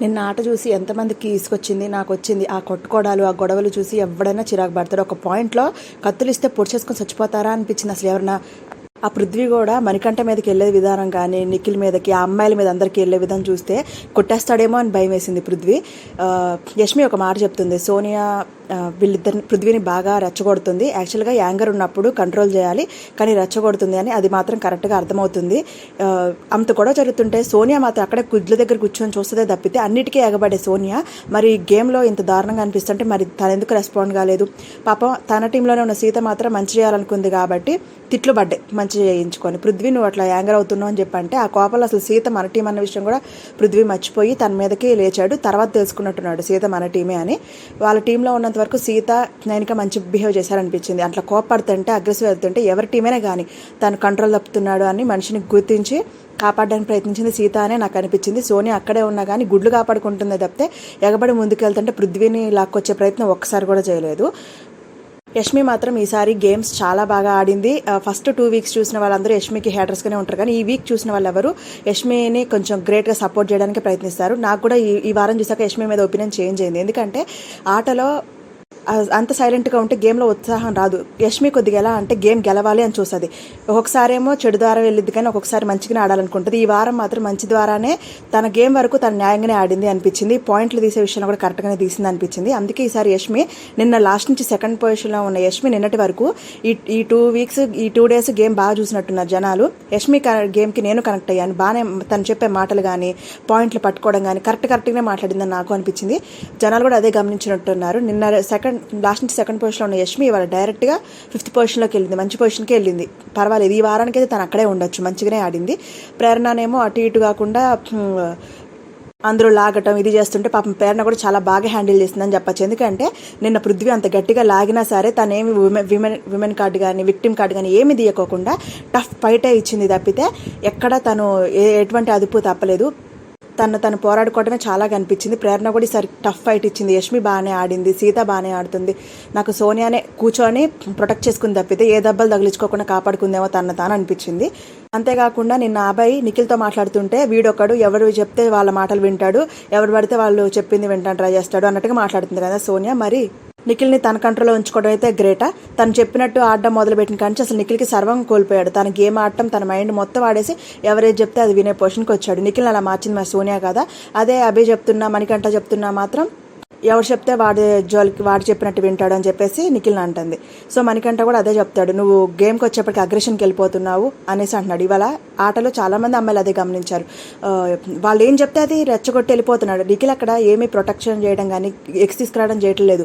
నిన్న ఆట చూసి ఎంతమందికి తీసుకొచ్చింది నాకు వచ్చింది ఆ కొట్టుకోవడాలు ఆ గొడవలు చూసి ఎవడైనా చిరాకు పడతారు ఒక పాయింట్లో కత్తులు ఇస్తే పొడిచేసుకొని చచ్చిపోతారా అనిపించింది అసలు ఎవరన్నా? ఆ పృథ్వీ కూడా మణికంఠ మీదకి వెళ్ళే విధానం కానీ నిఖిల్ మీదకి ఆ అమ్మాయిల మీద అందరికీ వెళ్ళే విధానం చూస్తే కొట్టేస్తాడేమో అని భయం వేసింది పృథ్వీ. యష్మి ఒక మాట చెప్తుంది సోనియా వీళ్ళిద్దరిని పృథ్వీని బాగా రెచ్చగొడుతుంది. యాక్చువల్గా యాంగర్ ఉన్నప్పుడు కంట్రోల్ చేయాలి కానీ రెచ్చగొడుతుంది అని అది మాత్రం కరెక్ట్గా అర్థమవుతుంది. అంత గొడవ జరుగుతుంటే సోనియా మాత్రం అక్కడే గుడ్ల దగ్గర కూర్చొని చూస్తుందే తప్పితే అన్నిటికీ ఎగబడే సోనియా. మరి గేమ్లో ఇంత దారుణంగా అనిపిస్తుంటే మరి తను ఎందుకు రెస్పాండ్ కాలేదు? పాపం తన టీంలోనే ఉన్న సీత మాత్రం మంచి చేయాలనుకుంది కాబట్టి తిట్లు పడ్డాయి మంచి చేయించుకొని. పృథ్వీ నువ్వు అట్లా యాంగర్ అవుతున్నావు అని చెప్పంటే ఆ కోపంలో అసలు సీత మన టీం అన్న విషయం కూడా పృథ్వీ మర్చిపోయి తన మీదకి లేచాడు. తర్వాత తెలుసుకున్నట్టున్నాడు సీత మన టీమే అని. వాళ్ళ టీంలో ఉన్నంత వరకు సీత నైనిక మంచి బిహేవ్ చేశారనిపించింది. అట్లా కోపడుతుంటే అగ్రెసివ్ అవుతుంటే ఎవరి టీమైనా కానీ తను కంట్రోల్ తప్పుతున్నాడు అని మనిషిని గుర్తించి కాపాడడానికి ప్రయత్నించింది సీత అనే నాకు అనిపించింది. సోనియా అక్కడే ఉన్నా కానీ గుడ్లు కాపాడుకుంటుందే తప్పితే ఎగబడి ముందుకెళ్తుంటే పృథ్వీని లాక్కొచ్చే ప్రయత్నం ఒక్కసారి కూడా చేయలేదు. యష్మి మాత్రం ఈసారి గేమ్స్ చాలా బాగా ఆడింది. ఫస్ట్ టూ వీక్స్ చూసిన వాళ్ళందరూ యష్మికి హేటర్స్గానే ఉంటారు. కానీ ఈ వీక్ చూసిన వాళ్ళు ఎవరు యష్మిని కొంచెం గ్రేట్గా సపోర్ట్ చేయడానికి ప్రయత్నిస్తారు. నాకు కూడా ఈ ఈ వారం చూసాక యష్మి మీద ఒపీనియన్ చేంజ్ అయింది. ఎందుకంటే ఆటలో అంత సైలెంట్గా ఉంటే గేమ్లో ఉత్సాహం రాదు. యష్మి కొద్దిగా ఎలా అంటే గేమ్ గెలవాలి అని చూస్తుంది. ఒక్కొక్కసారేమో చెడు ద్వారా వెళ్ళిద్ది కానీ ఒక్కొక్కసారి మంచిగానే ఆడాలనుకుంటుంది. ఈ వారం మాత్రం మంచి ద్వారానే తన గేమ్ వరకు తన న్యాయంగానే ఆడింది అనిపించింది. పాయింట్లు తీసే విషయంలో కూడా కరెక్ట్గానే తీసింది అనిపించింది. అందుకే ఈసారి యష్మి నిన్న లాస్ట్ నుంచి సెకండ్ పొజిషన్లో ఉన్న యష్మి నిన్నటి వరకు ఈ ఈ టూ వీక్స్ ఈ టూ డేస్ గేమ్ బాగా చూసినట్టున్నారు జనాలు. యష్మి గేమ్కి నేను కనెక్ట్ అయ్యాను. బాగానే తను చెప్పే మాటలు కానీ పాయింట్లు పట్టుకోవడం కానీ కరెక్ట్ కరెక్ట్గానే మాట్లాడిందని నాకు అనిపించింది. జనాలు కూడా అదే గమనించినట్టున్నారు. నిన్న సెకండ్ లాస్ట్ నుంచి సెకండ్ పొజిషన్లో ఉన్న యష్మి ఇవాళ డైరెక్ట్గా ఫిఫ్త్ పొజిషన్లోకి వెళ్ళింది మంచి పొజిషన్కి వెళ్ళింది. పర్వాలేదు ఈ వారానికి అయితే తను అక్కడే ఉండొచ్చు మంచిగానే ఆడింది. ప్రేరణనేమో అటు ఇటు కాకుండా అందరూ లాగటం ఇది చేస్తుంటే పాపం ప్రేరణ కూడా చాలా బాగా హ్యాండిల్ చేసిందని చెప్పచ్చు. ఎందుకంటే నిన్న పృథ్వీ అంత గట్టిగా లాగినా సరే తనేమి విమెన్ విమెన్ విమెన్ కార్డు కానీ విక్టిమ్ కార్డు కానీ ఏమి తీయకోకుండా టఫ్ ఫైటే ఇచ్చింది తప్పితే ఎక్కడ తను ఎటువంటి అదుపు తప్పలేదు. తను తను పోరాడుకోవడమే చాలా కనిపించింది. ప్రేరణ కూడా ఈసారి టఫ్ ఫైట్ ఇచ్చింది. యష్మి బాగానే ఆడింది సీత బాగానే ఆడుతుంది. నాకు సోనియానే కూర్చొని ప్రొటెక్ట్ చేసుకుని తప్పితే ఏ దెబ్బలు తగిలించుకోకుండా కాపాడుకుందేమో తన తాను అనిపించింది. అంతేకాకుండా నిన్న అబ్బాయి నిఖిల్తో మాట్లాడుతుంటే వీడొకడు ఎవరు చెప్తే వాళ్ళ మాటలు వింటాడు ఎవరు పడితే వాళ్ళు చెప్పింది వింటాను ట్రై చేస్తాడు అన్నట్టుగా మాట్లాడుతుంది కదా సోనియా. మరి నిఖిల్ని తన కంట్రోల్లో ఉంచుకోవడం అయితే గ్రేటా తను చెప్పినట్టు ఆడడం మొదలుపెట్టిన కానీ అసలు నిఖిల్కి సర్వం కోల్పోయాడు. తన గేమ్ ఆడటం తన మైండ్ మొత్తం ఆడేసి ఎవరేది చెప్తే అది వినే పొజిషన్కి వచ్చాడు. నిఖిల్ని అలా మార్చింది మా సోనియా కదా? అదే అభి చెప్తున్నా మణికంఠ చెప్తున్నా మాత్రం ఎవరు చెప్తే వాడి జోలికి వాడు చెప్పినట్టు వింటాడు అని చెప్పేసి నిఖిల్ అంటుంది. సో మణికంఠ కూడా అదే చెప్తాడు. నువ్వు గేమ్కి వచ్చేప్పటికి అగ్రెషన్కి వెళ్ళిపోతున్నావు అనేసి అంటున్నాడు. ఇవాళ ఆటలో చాలామంది అమ్మాయిలు అదే గమనించారు. వాళ్ళు ఏం చెప్తే అది రెచ్చగొట్టి వెళ్ళిపోతున్నాడు. నిఖిల్ అక్కడ ఏమీ ప్రొటెక్షన్ చేయడం కానీ ఎక్స్ తీసుకురావడం చేయట్లేదు లేదు.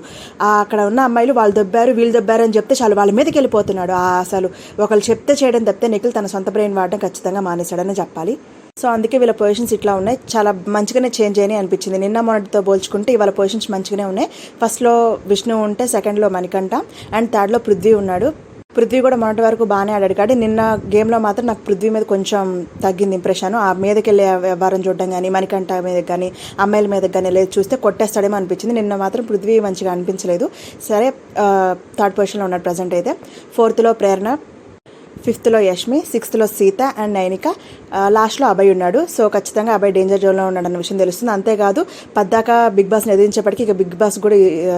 అక్కడ ఉన్న అమ్మాయిలు వాళ్ళు దొబ్బారు వీళ్ళు దొబ్బారు అని చెప్తే చాలు వాళ్ళ మీదకి వెళ్ళిపోతున్నాడు. ఆ అసలు ఒకళ్ళు చెప్తే చేయడం తప్పితే నిఖిల్ తన సొంత బ్రెయిన్ వాడడం ఖచ్చితంగా మానేశాడని చెప్పాలి. సో అందుకే వీళ్ళ పొజిషన్స్ ఇట్లా ఉన్నాయి. చాలా మంచిగానే చేంజ్ అయినాయి అనిపించింది. నిన్న మొన్నటితో పోల్చుకుంటే ఇవాళ పొజిషన్స్ మంచిగానే ఉన్నాయి. ఫస్ట్లో విష్ణు ఉంటే సెకండ్లో మణికంఠ అండ్ థర్డ్లో పృథ్వీ ఉన్నాడు. పృథ్వీ కూడా మొన్నటి వరకు బాగానే ఆడాడు. కానీ నిన్న గేమ్లో మాత్రం నాకు పృథ్వీ మీద కొంచెం తగ్గింది ఇంప్రెషన్ ఆ మీదకి వెళ్ళే వ్యవహారం చూడడం కానీ మణికంఠ మీద కానీ అమ్మాయిల మీద కానీ లేదు చూస్తే కొట్టేస్తాడేమో అనిపించింది. నిన్న మాత్రం పృథ్వీ మంచిగా అనిపించలేదు. సరే థర్డ్ పొజిషన్లో ఉన్నాడు ప్రజెంట్ అయితే. ఫోర్త్లో ప్రేరణ ఫిఫ్త్లో యష్మి సిక్స్త్లో సీత అండ్ నైనిక. లాస్ట్లో అభయ్ ఉన్నాడు. సో ఖచ్చితంగా అభయ్ డేంజర్ జోన్లో ఉన్నాడన్న విషయం తెలుస్తుంది. అంతేకాదు పద్దాక బిగ్ బాస్ని ఎదిరించేప్పటికీ ఇక బిగ్ బాస్ కూడా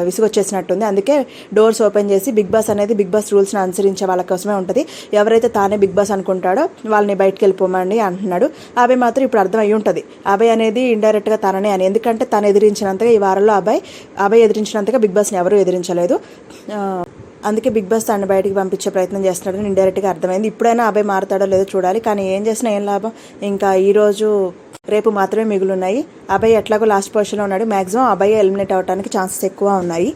విసుగొచ్చేసినట్టుంది. అందుకే డోర్స్ ఓపెన్ చేసి బిగ్ బాస్ అనేది బిగ్ బాస్ రూల్స్ని అనుసరించే వాళ్ళ కోసమే ఉంటుంది. ఎవరైతే తానే బిగ్ బాస్ అనుకుంటాడో వాళ్ళని బయటకు వెళ్ళిపోమని అంటున్నాడు. అభయ్ మాత్రం ఇప్పుడు అర్థం అయ్యి ఉంటుంది. అభయ్ అనేది ఇండైరెక్ట్గా తననే అని. ఎందుకంటే తను ఎదిరించినంతగా ఈ వారంలో అభయ్ అభయ్ ఎదిరించినంతగా బిగ్ బాస్ని ఎవరూ ఎదిరించలేదు. అందుకే బిగ్ బాస్ తను బయటికి పంపించే ప్రయత్నం చేస్తున్నాడని ఇండైరెక్ట్గా అర్థమైంది. ఇప్పుడైనా అబ్బాయి మారుతాడో లేదో చూడాలి. కానీ ఏం చేసినా ఏం లాభం? ఇంకా ఈరోజు రేపు మాత్రమే మిగులున్నాయి. అబ్బాయి ఎట్లాగో లాస్ట్ పొజిషన్లో ఉన్నాడు. మాక్సిమం అబ్బాయి ఎలిమినేట్ అవడానికి ఛాన్సెస్ ఎక్కువ ఉన్నాయి.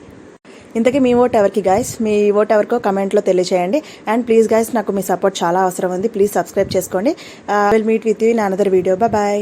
ఇంతకీ మీ ఓట్ ఎవరికి గాయస్ మీ ఓట్ ఎవరికో కమెంట్లో తెలియచేయండి. అండ్ ప్లీజ్ గాయస్ నాకు మీ సపోర్ట్ చాలా అవసరం ఉంది. ప్లీజ్ సబ్స్క్రైబ్ చేసుకోండి. Will meet with you in another video bye